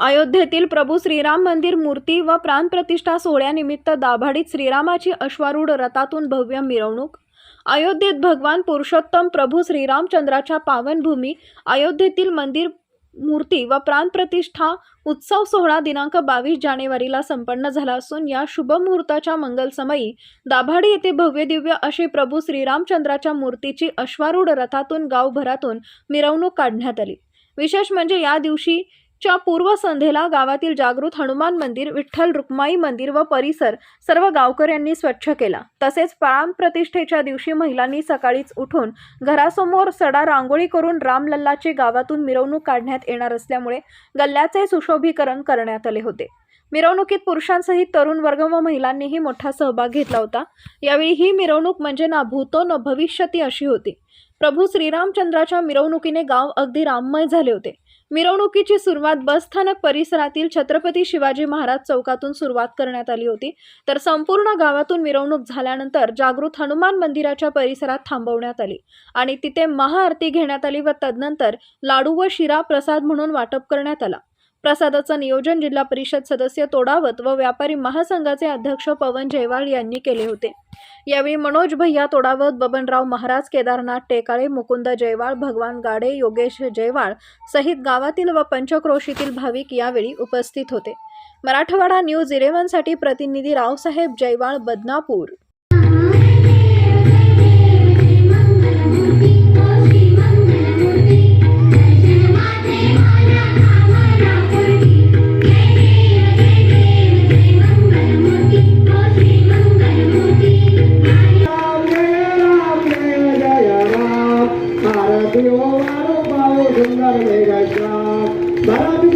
अयोध्येतील प्रभू श्रीराम मंदिर मूर्ती व प्राणप्रतिष्ठा सोहळ्यानिमित्त दाभाडीत श्रीरामाची अश्वारूढ रथातून भव्य मिरवणूक. अयोध्येत भगवान पुरुषोत्तम प्रभू श्रीरामचंद्राच्या पावनभूमी अयोध्येतील मंदिर मूर्ती व प्राणप्रतिष्ठा उत्सव सोहळा दिनांक बावीस जानेवारीला संपन्न झाला असून या शुभमुहूर्ताच्या मंगलसमयी दाभाडी येथे भव्य दिव्य अशी प्रभू श्रीरामचंद्राच्या मूर्तीची अश्वारूढ रथातून गावभरातून मिरवणूक काढण्यात आली. विशेष म्हणजे या दिवशी च्या पूर्वसंध्येला गावातील जागृत हनुमान मंदिर विठ्ठल रुक्माई मंदिर व परिसर सर्व गावकऱ्यांनी स्वच्छ केला. तसेच प्राणप्रतिष्ठेच्या दिवशी महिलांनी सकाळीच उठून घरासमोर सडा रांगोळी करून रामलल्लाची गावातून मिरवणूक काढण्यात येणार असल्यामुळे गल्ल्याचे सुशोभीकरण करण्यात आले होते. मिरवणुकीत पुरुषांसहित तरुण वर्ग व महिलांनीही मोठा सहभाग घेतला होता. यावेळी ही मिरवणूक म्हणजे ना भूतो न भविष्यती अशी होती. प्रभू श्रीरामचंद्राच्या मिरवणुकीने गाव अगदी राममय झाले होते. मिरवणुकीची सुरुवात बसस्थानक परिसरातील छत्रपती शिवाजी महाराज चौकातून सुरुवात करण्यात आली होती. तर संपूर्ण गावातून मिरवणूक झाल्यानंतर जागृत हनुमान मंदिराच्या परिसरात थांबवण्यात आली आणि तिथे महाआरती घेण्यात आली व तदनंतर लाडू व शिरा प्रसाद म्हणून वाटप करण्यात आला. प्रसादाचं नियोजन जिल्हा परिषद सदस्य तोडावत व व्यापारी महासंघाचे अध्यक्ष पवन जयवाळ यांनी केले होते. यावेळी मनोज भैया तोडावत बबनराव महाराज केदारनाथ टेकाळे मुकुंद जयवाळ भगवान गाडे योगेश जयवाळ सहित गावातील व पंचक्रोशीतील भाविक यावेळी उपस्थित होते. मराठवाडा न्यूज इलेव्हनसाठी प्रतिनिधी Raosaheb जयवाळ Badnapur. Sabi o araw-araw, ganda na may gasya.